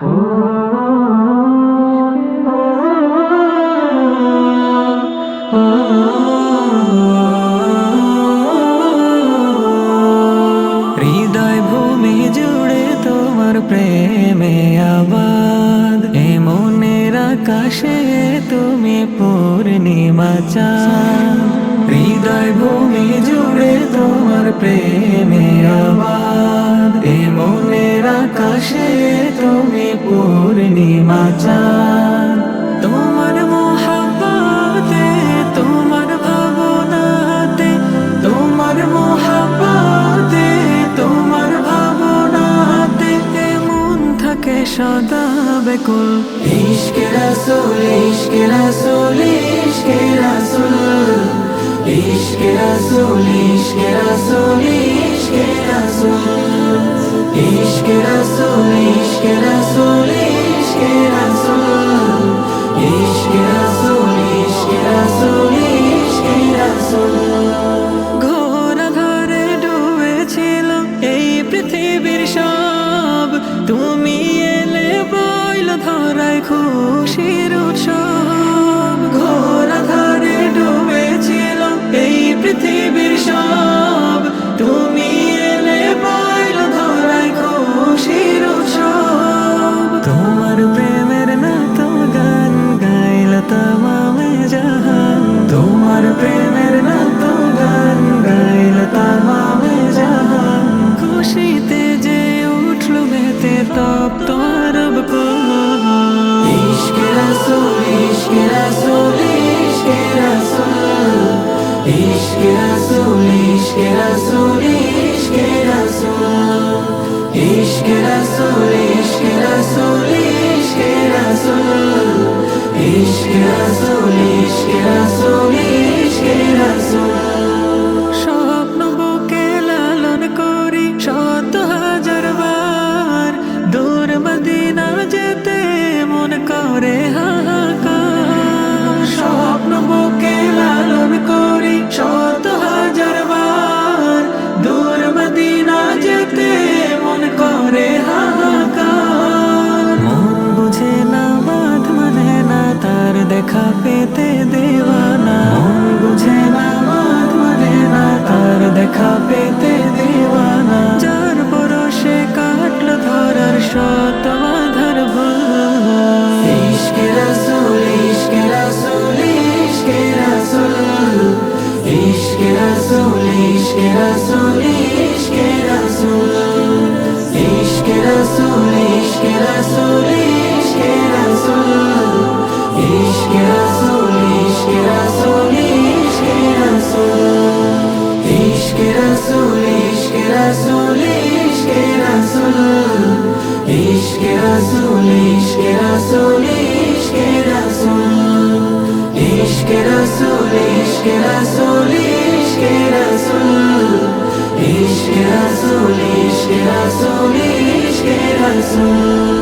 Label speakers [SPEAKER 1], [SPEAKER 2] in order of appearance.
[SPEAKER 1] হৃদয় ভূমি জুড়ে তোমার প্রেমে আবাদ। এ মনের আকাশে তুমি পূর্ণিমা চাঁদ। হৃদয় ভূমি জুড়ে তোমার প্রেমে বেকুল। ইশকে রাসূল ইশকে রাসূল ইশকে রাসূল। ইশকে রাসূল ইশকে রাসূল ইশকে রাসূল। ইশকে রাসূল ইশকে রাসূল ইশকে রাসূল। খুশির উৎসব ঘোর ধরে ডুবেছিল এই পৃথিবীর সব। তুমি এলে বইল ধরায় খুশির উৎসব। তোমার প্রেমের না তো গান গাইল তামামে জাহান। তোমার প্রেমের না তো গান গাইল তামামে জাহান। খুশিতে যে উঠল মেতে তপ ইশকে রাসূল ইশকে রাসূল ইশকে রাসূল ইশকে রাসূল ইশকে রাসূল ইশকে রাসূল। মদিনা যেতে মন করে হাহাকার। মন বুঝে না মাত মানে না, তার দেখা পেতে দেওয়ানা। মন বুঝে না মাত মানে না, তার দেখা পেতে রাসূল ইশকে রাসূল ইশকে রাসূল ইশকে রাসূল ইশকে রাসূল ইশকে রাসূল ইশকে রাসূল ইশকে রাসূল ইশকে রাসূল ইশকে রাসূল ইশকে রাসূল ইশকে রাসূল ইশকে রাসূল ইশকে রাসুল ইশকে রাসুল